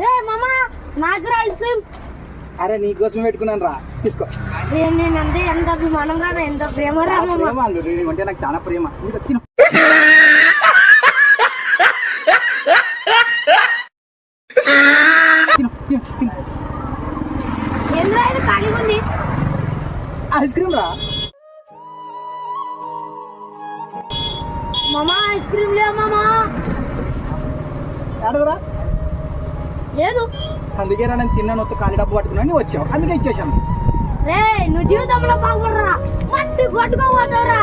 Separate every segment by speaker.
Speaker 1: రే మామ నాకు రా ఐస్ క్రీమ్.
Speaker 2: అరే నీ కోసం పెట్టుకున్నాను రా. తీసుకో.
Speaker 1: నేనంటే ఎంత అభిమానం రా ఎంత ప్రేమ రా మామ.
Speaker 2: అంటే నాకు చాలా ప్రేమ. నీకు
Speaker 1: ఇది ఖాళీగా ఉంది?
Speaker 2: ఐస్ క్రీమ్ రా.
Speaker 1: మామ ఐస్ క్రీమ్ లేవు మామ.
Speaker 2: అడగరా
Speaker 1: లేదు.
Speaker 2: అందుకే నేను తిన్నాను వస్తే ఖాళీ డబ్బు పట్టుకున్నాను వచ్చావు. అందుకే ఇచ్చేసాను
Speaker 1: రే నువ్వు జీవితంలో బాగుపడరా మట్టి కొట్టుకోపోతావురా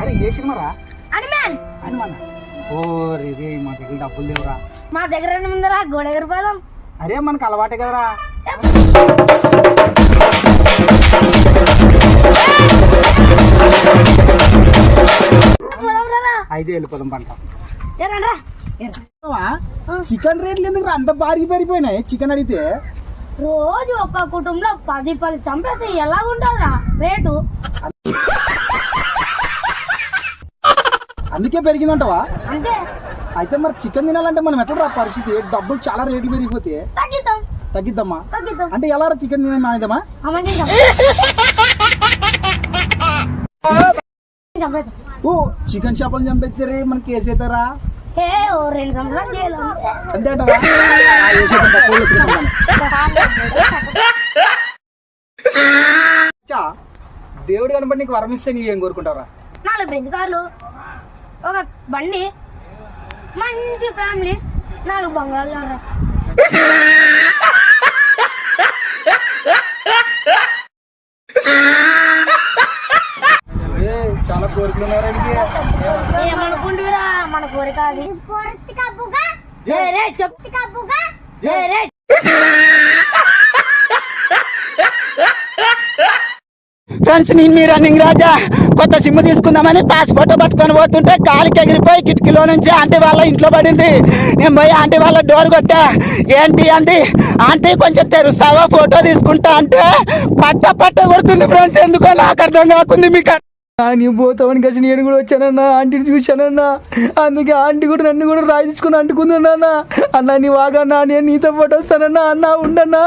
Speaker 2: అరే ఏ
Speaker 1: హనుమాన్.
Speaker 2: ఓ రే మా దగ్గర డబ్బులు లేవురా.
Speaker 1: మా దగ్గర ముందరా గోడ దగ్గర పోదాం.
Speaker 2: అరే మనకు అలవాటే కదరా. ఐదే వెళ్ళిపోదాం పంట. చికెన్ రేట్లు ఎందుకు అంత బారిగి పెరిగిపోయినాయి. చికెన్ అడిగితే.
Speaker 1: రోజు ఒక్క కుటుంబంలో పది పది చంపేస్తే ఎలా ఉంటుందిరా రేటు?
Speaker 2: అందుకే పెరిగిందంటవా?
Speaker 1: అంటే
Speaker 2: అయితే మరి చికెన్ తినాలంటే మనం ఎట్లా పరిస్థితి? డబ్బులు చాలా రేట్లు పెరిగిపోతే.
Speaker 1: తగ్గిద్దాం.
Speaker 2: తగ్గిద్దామా
Speaker 1: తగ్గిద్దాం.
Speaker 2: అంటే ఎలా చికెన్ మానేదమ్మా ఓ చికెన్ చేపలు చంపేసారే మనకి కేసు అవుతారా
Speaker 1: ఏ
Speaker 2: అంతే. చా, దేవుడు కనబడి నీకు వరం ఇస్తే నీవేం కోరుకుంటావురా?
Speaker 1: నాలుగు బెంచ్ కార్లు ఒక బండి మంచి ఫ్యామిలీ నాలుగు బంగాళాలు రా
Speaker 2: ఏ, చాలా కోరికలు
Speaker 1: ఏమనుకుంటురా? మన కోరిక అది.
Speaker 3: ఫ్రెండ్స్ నేను మీ రన్నింగ్ రాజా. కొత్త సిమ్ తీసుకుందామని పాస్పోర్ట్ పట్టుకొని పోతుంటే కాలికి ఎగిరిపోయి కిటికీలో నుంచి ఆంటీ వాళ్ళ ఇంట్లో పడింది. నేను పోయి ఆంటీ వాళ్ళ డోర్ కొట్టా. ఏంటి అంది? ఆంటీ కొంచెం తెరుస్తావా? ఫోటో తీసుకుంటా అంటే పట్ట పట్ట కొడుతుంది ఫ్రెండ్స్. ఎందుకో నాకు అర్థం కాకుంది మీకు
Speaker 2: నీ పోతామని కలిసి నేను కూడా వచ్చానన్నా ఆంటీని చూశానన్నా. అందుకే ఆంటీ కూడా నన్ను కూడా రాయి తీసుకుని అంటుకుందన్నా అన్న నీ వాగన్నా నేను నీతో పాటు వస్తానన్నా అన్న ఉండన్నా.